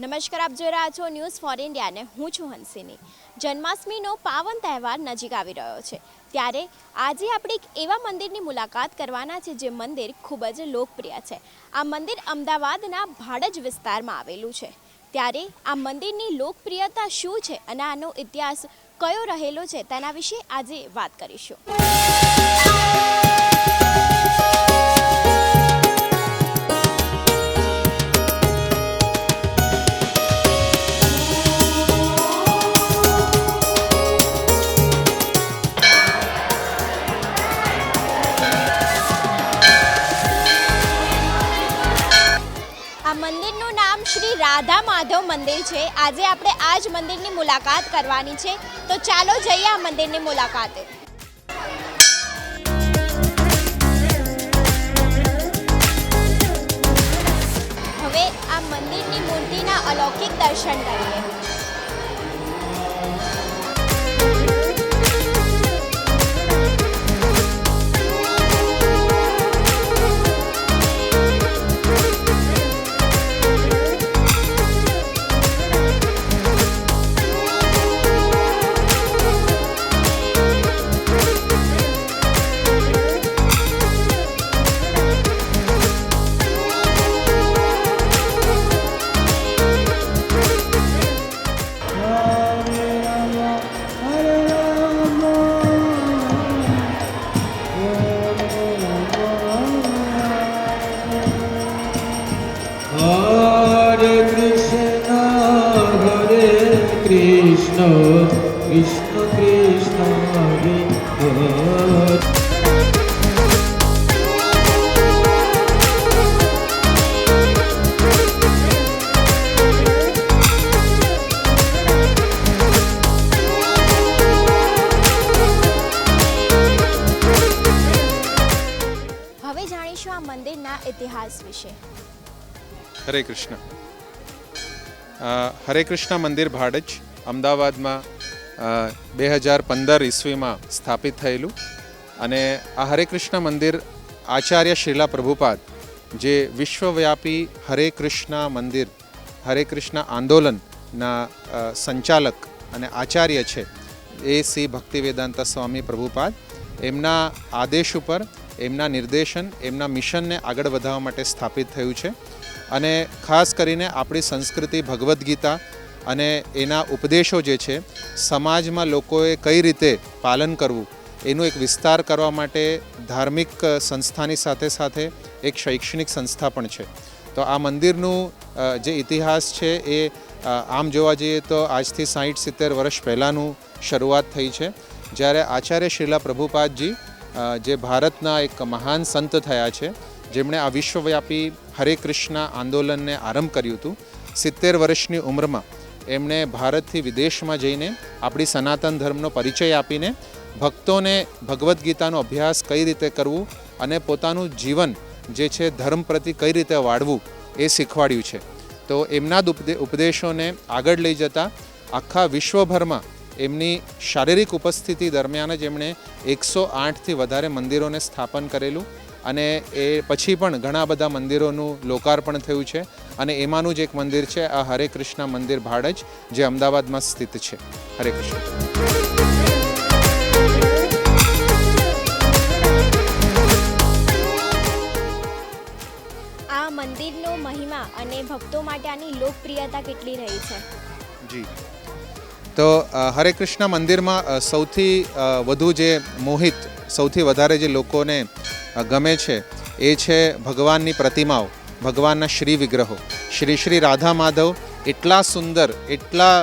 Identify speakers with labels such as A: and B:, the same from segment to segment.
A: નમસ્કાર, આપ જોઈ રહ્યા છો ન્યૂઝ ફોર ઇન્ડિયા ને હું છું હંસિની. જન્માષ્ટમીનો પાવન તહેવાર નજીક આવી રહ્યો છે. ત્યારે આજે આપણે એક એવા મંદિરની મુલાકાત કરવાના છે જે મંદિર ખૂબ જ લોકપ્રિય છે. આ મંદિર અમદાવાદના ભાડજ વિસ્તારમાં આવેલું છે. ત્યારે આ મંદિરની લોકપ્રિયતા શું છે અને આનો ઇતિહાસ કયો રહેલો છે તેના વિશે આજે વાત કરીશું. શ્રી રાધા માધવ મંદિર છે. આજે આપણે આ જ મંદિરની મુલાકાત કરવાની છે. તો ચાલો જઈએ આ મંદિરની મુલાકાતે. હવે આ મંદિરની મૂર્તિના અલૌકિક દર્શન કરીએ.
B: હરે કૃષ્ણ. હરે કૃષ્ણ મંદિર ભાડજ અમદાવાદમાં બે હજાર પંદર ઈસવીમાં સ્થાપિત થયેલું અને આ હરે કૃષ્ણ મંદિર આચાર્ય શ્રીલા પ્રભુપાદ જે વિશ્વવ્યાપી હરે કૃષ્ણ મંદિર, હરે કૃષ્ણ આંદોલનના સંચાલક અને આચાર્ય છે એ શ્રી ભક્તિવેદાંત સ્વામી પ્રભુપાદ. એમના આદેશ ઉપર, એમના નિર્દેશન, એમના મિશનને આગળ વધારવા માટે સ્થાપિત થયું છે. અને ખાસ કરીને આપણી સંસ્કૃતિ ભગવદ્ ગીતા અને એના ઉપદેશો જે છે, સમાજમાં લોકોએ કઈ રીતે પાલન કરવું, એનું એક વિસ્તાર કરવા માટે ધાર્મિક સંસ્થાની સાથે સાથે એક શૈક્ષણિક સંસ્થા પણ છે. તો આ મંદિરનું જે ઇતિહાસ છે એ આમ જોવા જઈએ તો આજથી સાહીઠ સિત્તેર વર્ષ પહેલાંનું શરૂઆત થઈ છે. જ્યારે આચાર્ય શ્રીલા પ્રભુપાદજી જે ભારતના એક મહાન સંત થયા છે જેમણે આ વિશ્વવ્યાપી હરે કૃષ્ણ આંદોલનને આરંભ કર્યું હતું, સિત્તેર વર્ષની ઉંમરમાં એમણે ભારતથી વિદેશમાં જઈને આપણી સનાતન ધર્મનો પરિચય આપીને ભક્તોને ભગવદ્ ગીતાનો અભ્યાસ કઈ રીતે કરવું અને પોતાનું જીવન જે છે ધર્મ પ્રતિ કઈ રીતે વાળવું એ શીખવાડ્યું છે. તો એમના જ ઉપદે ઉપદેશોને આગળ લઈ જતા આખા વિશ્વભરમાં એમની શારીરિક ઉપસ્થિતિ દરમિયાન જ એમણે એકસો આઠથી વધારે મંદિરોને સ્થાપન કરેલું અને એ પછી પણ ઘણા બધા મંદિરોનું લોકાર્પણ થયું છે. અને એમાંનું જ એક મંદિર છે આ હરે કૃષ્ણ મંદિર ભાડજ જે અમદાવાદમાં સ્થિત છે. હરે કૃષ્ણ.
A: મંદિરનો મહિમા અને ભક્તો માટે આની લોકપ્રિયતા કેટલી રહી છે?
B: જી. તો હરે કૃષ્ણ મંદિરમાં સૌથી વધુ જે મોહિત સૌથી વધારે જે લોકોને ગમે છે, એ છે ભગવાનની પ્રતિમાઓ, ભગવાનના શ્રી વિગ્રહો. શ્રી શ્રી રાધા માધવ એટલા સુંદર, એટલા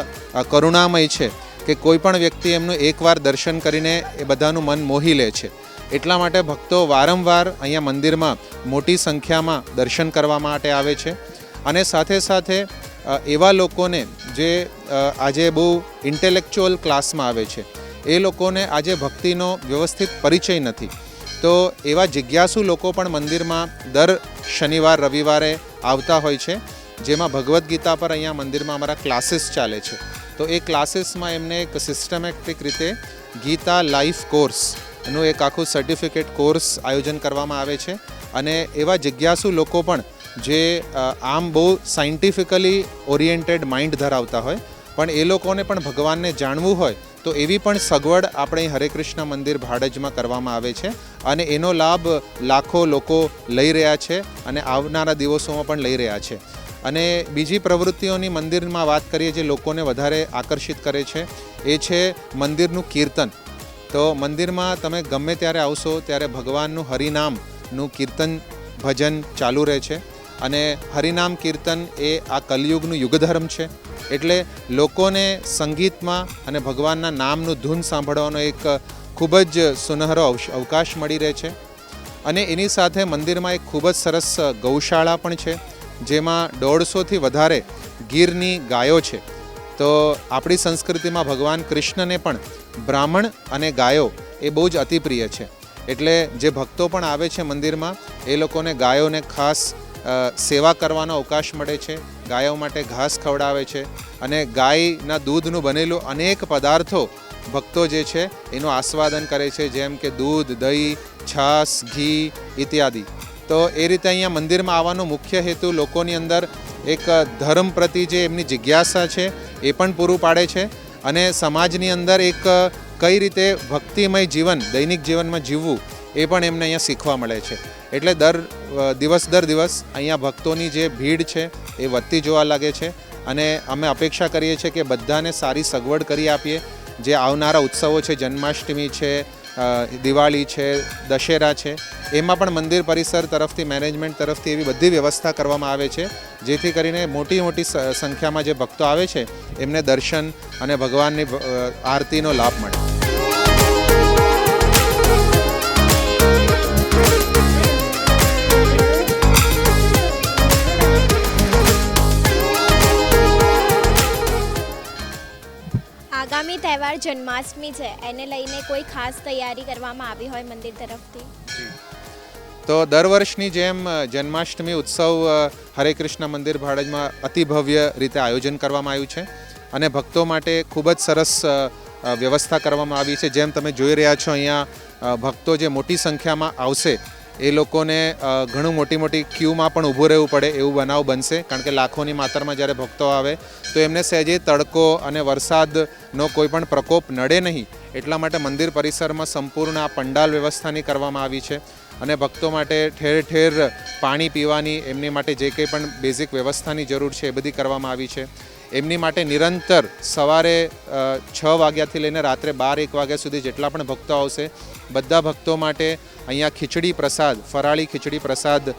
B: કરુણામય છે કે કોઈ પણ વ્યક્તિ એમનું એકવાર દર્શન કરીને એ બધાનું મન મોહી લે છે. એટલા માટે ભક્તો વારંવાર અહીંયા મંદિરમાં મોટી સંખ્યામાં દર્શન કરવા માટે આવે છે. અને સાથે સાથે એવા લોકોને જે આજે બહુ ઇન્ટેલેક્ચ્યુઅલ ક્લાસમાં આવે છે. એ લોકોને આજે ભક્તિનો વ્યવસ્થિત પરિચય નથી. તો એવા જિજ્ઞાસુ લોકો પણ મંદિરમાં દર શનિવાર, રવિવારે આવતા હોય છે, જેમાં ભગવદ્ ગીતા પર અહીંયા મંદિરમાં અમારા ક્લાસીસ ચાલે છે. તો એ ક્લાસીસમાં એમને એક સિસ્ટમેટિક રીતે ગીતા લાઈફ કોર્સનું એક આખું સર્ટિફિકેટ કોર્સ આયોજન કરવામાં આવે છે. અને એવા જિજ્ઞાસુ લોકો પણ જે આમ બહુ સાયન્ટિફિકલી ઓરિએન્ટેડ માઇન્ડ ધરાવતા હોય, પણ એ લોકોને પણ ભગવાનને જાણવું હોય તો એવી પણ સગવડ આપણે હરે કૃષ્ણ મંદિર ભાડજમાં કરવામાં આવે છે અને એનો લાભ લાખો લોકો લઈ રહ્યા છે અને આવનારા દિવસોમાં પણ લઈ રહ્યા છે. અને બીજી પ્રવૃત્તિઓની મંદિરમાં વાત કરીએ જે લોકોને વધારે આકર્ષિત કરે છે, એ છે મંદિરનું કીર્તન. તો મંદિરમાં તમે ગમે ત્યારે આવશો ત્યારે ભગવાનનું હરિનામનું કીર્તન ભજન ચાલુ રહે છે. અને હરિનામ કીર્તન એ આ કલયુગનું યુગધર્મ છે. એટલે લોકોને સંગીતમાં અને ભગવાનના નામનું ધૂન સાંભળવાનો એક ખૂબ જ સુનહરો અવકાશ મળી રહે છે. અને એની સાથે મંદિરમાં એક ખૂબ જ સરસ ગૌશાળા પણ છે, જેમાં દોઢસોથી વધારે ગીરની ગાયો છે. તો આપણી સંસ્કૃતિમાં ભગવાન કૃષ્ણને પણ બ્રાહ્મણ અને ગાયો એ બહુ જ અતિપ્રિય છે. એટલે જે ભક્તો પણ આવે છે મંદિરમાં, એ લોકોને ગાયોને ખાસ સેવા કરવાનો અવકાશ મળે છે, ગાયો માટે ઘાસ ખવડાવે છે અને ગાયના દૂધનું બનેલું અનેક પદાર્થો ભક્તો જે છે એનું આસ્વાદન કરે છે, જેમ કે દૂધ, દહીં, છાશ, ઘી ઇત્યાદિ. તો એ રીતે અહીંયા મંદિરમાં આવવાનો મુખ્ય હેતુ લોકોની અંદર એક ધર્મ પ્રતિ જે એમની જિજ્ઞાસા છે એ પણ પૂરું પાડે છે અને સમાજની અંદર એક કઈ રીતે ભક્તિમય જીવન, દૈનિક જીવનમાં જીવવું એ પણ એમને અહીંયા શીખવા મળે છે. એટલે દર દિવસ દર દિવસ અહીંયા ભક્તોની જે ભીડ છે એ વધતી જોવા લાગે છે અને અમે અપેક્ષા કરીએ છીએ કે બધાને સારી સગવડ કરી આપીએ. જે આવનારા ઉત્સવો છે, જન્માષ્ટમી છે દિવાળી છે, દશેરા છે, એમાં પણ મંદિર પરિસર તરફથી, મેનેજમેન્ટ તરફથી એવી બધી વ્યવસ્થા કરવામાં આવે છે. જેથી કરીને મોટી મોટી સંખ્યામાં જે ભક્તો આવે છે, એમને દર્શન અને ભગવાનની આરતીનો લાભ મળે.
A: આગામી જન્માષ્ટમી છે. એને લઈને કોઈ ખાસ તૈયારી કરવામાં આવી હોય મંદિર તરફથી.
B: તો દર વર્ષની જેમ જન્માષ્ટમી ઉત્સવ હરે કૃષ્ણ મંદિર ભાડજમાં અતિ ભવ્ય રીતે આયોજન કરવામાં આવ્યું છે અને ભક્તો માટે ખૂબ જ સરસ વ્યવસ્થા કરવામાં આવી છે. જેમ તમે જોઈ રહ્યા છો અહીંયા ભક્તો જે મોટી સંખ્યામાં આવશે એ લોકોને ઘણું મોટી મોટી ક્યુમાં પણ ઊભું રહેવું પડે એવું બનાવ બનશે, કારણ કે લાખોની માત્રામાં જ્યારે ભક્તો આવે, તો એમને સહેજે તડકો અને વરસાદનો કોઈ પણ પ્રકોપ નડે નહીં. એટલા માટે મંદિર પરિસરમાં સંપૂર્ણ આ પંડાલ વ્યવસ્થાની કરવામાં આવી છે અને ભક્તો માટે ઠેર ઠેર પાણી પીવાની, એમની માટે જે કંઈ પણ બેઝિક વ્યવસ્થાની જરૂર છે એ બધી કરવામાં આવી છે. એમની માટે નિરંતર સવારે છ વાગ્યાથી લઈને રાત્રે બાર, એક વાગ્યા સુધી જેટલા પણ ભક્તો આવશે, બધા ભક્તો માટે અહીંયા ખીચડી પ્રસાદ, ફરાળી ખીચડી પ્રસાદ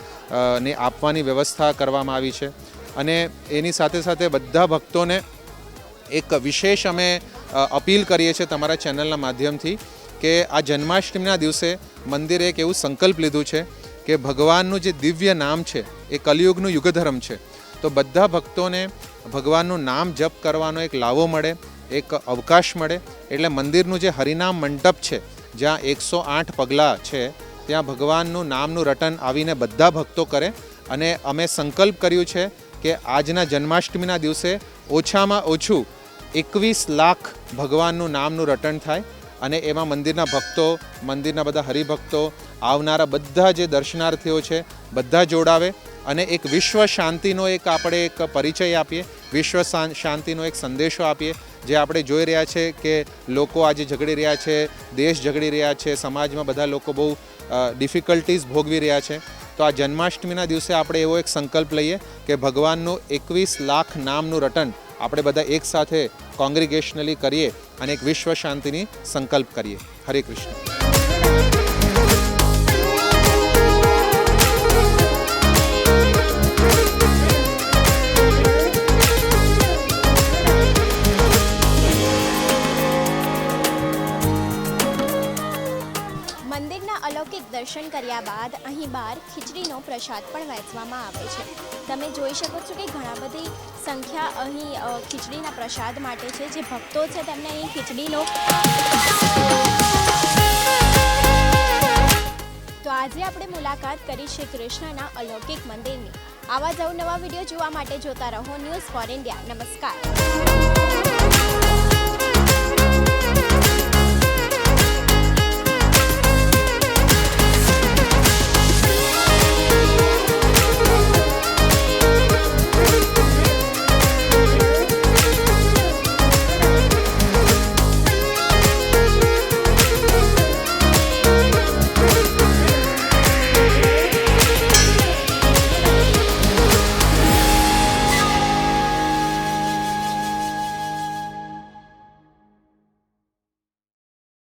B: ને આપવાની વ્યવસ્થા કરવામાં આવી છે. અને એની સાથે સાથે બધા ભક્તોને એક વિશેષ અમે અપીલ કરીએ છીએ તમારા ચેનલના માધ્યમથી કે આ જન્માષ્ટમીના દિવસે મંદિરે એક એવું સંકલ્પ લીધું છે કે ભગવાનનું જે દિવ્ય નામ છે, એ કલિયુગનું યુગધર્મ છે. તો બધા ભક્તોને ભગવાનનું નામ જપ કરવાનો એક લાવો મળે, એક અવકાશ મળે. એટલે મંદિરનું જે હરિનામ મંડપ છે, જ્યાં એકસો આઠ પગલાં છે, ત્યાં ભગવાનનું નામનું રટન આવીને બધા ભક્તો કરે. અને અમે સંકલ્પ કર્યું છે કે આજના જન્માષ્ટમીના દિવસે ઓછામાં ઓછું એકવીસ લાખ ભગવાનનું નામનું રટણ થાય. અને એમાં મંદિરના ભક્તો, મંદિરના બધા હરિભક્તો, આવનારા બધા જે દર્શનાર્થીઓ છે, બધા જોડાવે. અને એક વિશ્વ શાંતિનો એક આપણે એક પરિચય આપીએ. વિશ્વ શાંતિનો એક સંદેશો આપીએ જે આપણે જોઈ રહ્યા છે કે લોકો આજે ઝઘડી રહ્યા છે, દેશ ઝઘડી રહ્યા છે, સમાજમાં બધા લોકો બહુ ડિફિકલ્ટીઝ ભોગવી રહ્યા છે. તો આ જન્માષ્ટમીના દિવસે આપણે એવો એક સંકલ્પ લઈએ કે ભગવાનનું એકવીસ લાખ નામનું રટન આપણે બધા એકસાથે કોંગ્રિગેશનલી કરીએ અને એક વિશ્વ શાંતિની સંકલ્પ કરીએ. હરે કૃષ્ણ.
A: મંદિરના અલૌકિક દર્શન કર્યા બાદ અહીં બહાર ખીચડીનો પ્રસાદ પણ વહેંચવામાં આવે છે. તમે જોઈ શકો છો કે ઘણા બધી સંખ્યા અહીં ખીચડીના પ્રસાદ માટે છે, જે ભક્તો છે તેમને અહીં ખીચડીનો તો આજે આપણે મુલાકાત કરી શ્રી કૃષ્ણના અલૌકિક મંદિરની. આવા જ અવનવા વીડિયો જોવા માટે જોતા રહો ન્યૂઝ ફોર ઇન્ડિયા. નમસ્કાર.